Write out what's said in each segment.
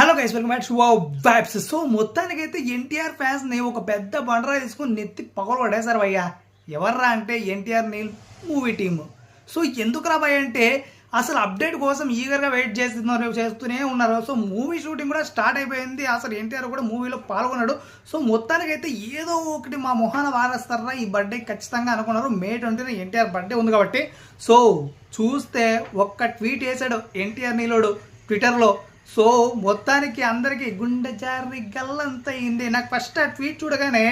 Hello guys welcome back to vibes so మొత్తానికైతే ఎన్టీఆర్ ఫ్యాన్స్ని ఒక పెద్ద బండరా తీసుకుని నెత్తి పగలు పడేశారు భయ్యా. ఎవర్రా అంటే NTR Neel movie team so ఎందుకురా భయ్య అంటే అసలు అప్డేట్ కోసం ఈగర్గా వెయిట్ చేస్తున్నారు చేస్తూనే ఉన్నారు. సో మూవీ షూటింగ్ కూడా స్టార్ట్ అయిపోయింది. అసలు ఎన్టీఆర్ కూడా మూవీలో పాల్గొన్నాడు. సో మొత్తానికైతే ఏదో ఒకటి మా మొహాన వారేస్తారా ఈ బర్త్డే ఖచ్చితంగా అనుకున్నారు. మే ట్వంటీన ఎన్టీఆర్ బర్త్డే ఉంది కాబట్టి. సో చూస్తే ఒక్క ట్వీట్ వేశాడు ఎన్టీఆర్ నీలోడు ట్విట్టర్లో సో మొత్తానికి అందరికి గుండె జారి గల్లంత అయింది. నాకు ఫస్ట్ ఆ ట్వీట్ చూడగానే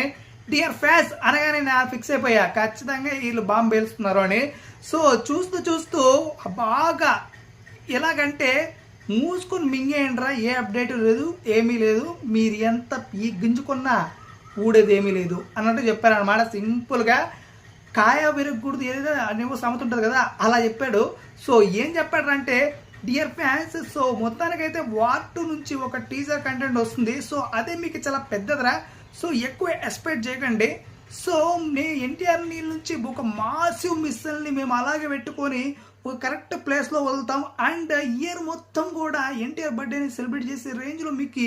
డియర్ ఫ్యాస్ అనగానే నా ఫిక్స్ అయిపోయా. ఖచ్చితంగా వీళ్ళు బాంబు పేలుస్తున్నారు అని. సో చూస్తూ చూస్తూ బాగా ఎలాగంటే మూసుకొని మింగేయండిరా ఏ అప్డేట్ లేదు ఏమీ లేదు. మీరు ఎంత ఈ గింజుకున్నా ఊడేది ఏమీ లేదు అన్నట్టు చెప్పారనమాట సింపుల్గా కాయ విరగకూడదు ఏదైతే అనేవో సమత ఉంటుంది కదా అలా చెప్పాడు. సో ఏం చెప్పాడంటే డియర్ ఫ్యాన్స్ సో మొత్తానికైతే వార్ టూ నుంచి ఒక టీజర్ కంటెంట్ వస్తుంది. సో అదే మీకు చాలా పెద్దదిరా. సో ఎక్కువ ఎక్స్పెక్ట్ చేయకండి. సో నే ఎన్టీఆర్ నీళ్ళ నుంచి ఒక మాసివ్ మిస్సల్ని మేము అలాగే పెట్టుకొని ఒక కరెక్ట్ ప్లేస్లో వదులుతాం. అండ్ ఇయర్ మొత్తం కూడా ఎన్టీఆర్ బర్త్డేని సెలబ్రేట్ చేసే రేంజ్లో మీకు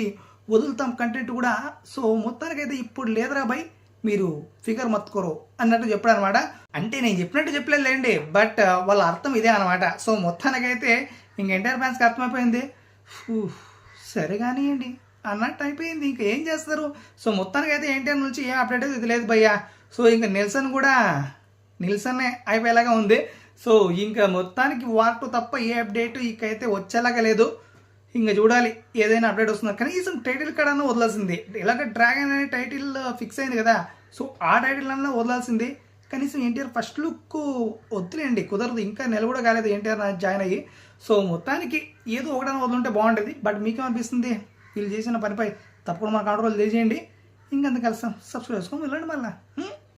వదులుతాం కంటెంట్ కూడా. సో మొత్తానికైతే ఇప్పుడు లేదురా బై. మీరు ఫిగర్ మత్తుకోరు అన్నట్టు చెప్పాడు అనమాట అంటే నేను చెప్పినట్టు చెప్పలేదు లేండి బట్ uh, వాళ్ళ అర్థం ఇదే అనమాట సో మొత్తానికైతే ఇంక ఎన్టీఆర్ ఫ్యాన్స్కి అర్థమైపోయింది? సరే కానివ్వండి అన్నట్టు అయిపోయింది. ఇంక ఏం చేస్తారు? సో మొత్తానికి అయితే ఎన్టీఆర్ నుంచి ఏం అప్డేట్ ఇది లేదు భయ్యా. సో ఇంకా నిల్సన్ కూడా నిల్సన్ అయిపోయేలాగా ఉంది. సో ఇంకా మొత్తానికి వార్ తప్ప ఏ అప్డేట్ ఇకైతే వచ్చేలాగా లేదు. ఇంకా చూడాలి. ఏదైనా అప్డేట్ వస్తుందా? కనీసం టైటిల్ కడన్నా వదలాల్సింది ఇలాగ డ్రాగన్ అనే టైటిల్ uh, ఫిక్స్ అయింది కదా. సో ఆ టైటిల్ అన్నా వదలాల్సింది కనీసం ఎన్టీఆర్ ఫస్ట్ లుక్ వద్దులేండి కుదరదు. ఇంకా నెల కూడా కాలేదు ఎన్టీఆర్ జాయిన్ అయ్యి. సో మొత్తానికి ఏదో ఒకటైనా వదులుంటే బాగుంటుంది బట్ మీకేమనిపిస్తుంది? వీళ్ళు చేసిన పనిపై తప్పకుండా మన కంట్రోల్ తెలియజేయండి ఇంకంత కలుస్తాం సబ్స్క్రైబ్ చేసుకోండి వెళ్ళండి మళ్ళీ.